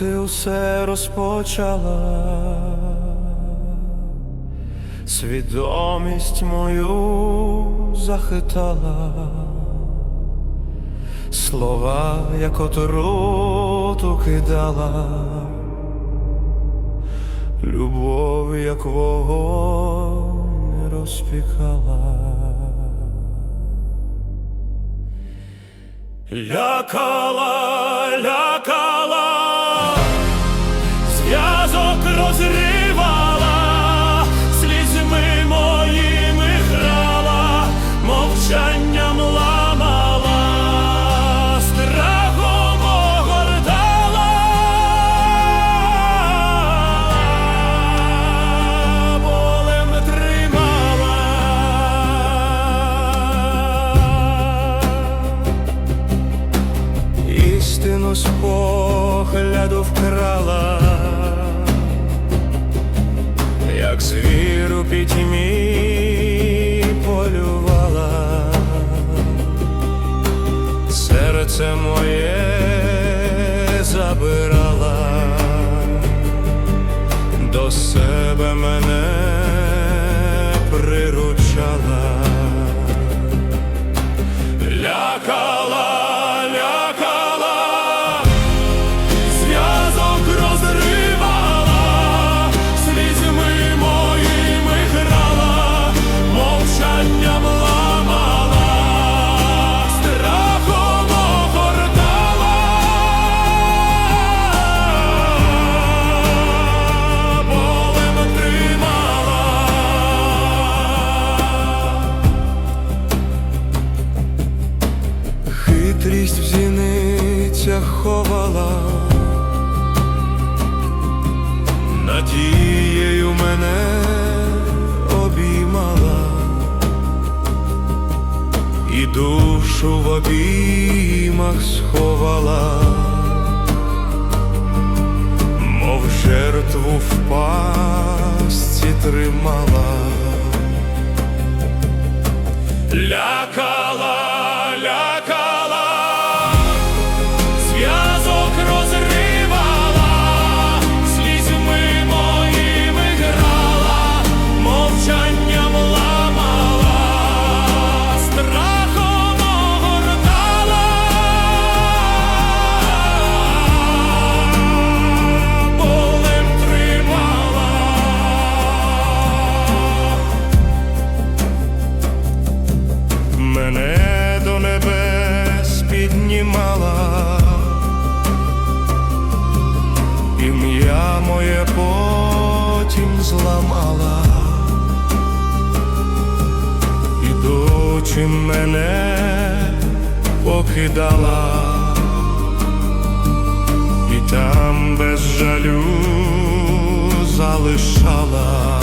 все розпочала, свідомість мою захитала, слова, як отруту кидала, любов, як вогонь розпікала. Лякала, лякала, Істину з погляду вкрала, як звір у пітьмі полювала, серце моє забирала, до себе мене зіницях ховала, надією мене обіймала, і душу в обіймах сховала, мов жертву в пастці тримала. Лякала, моє потім зламала, і дочі мене покидала, і там без жалю залишала.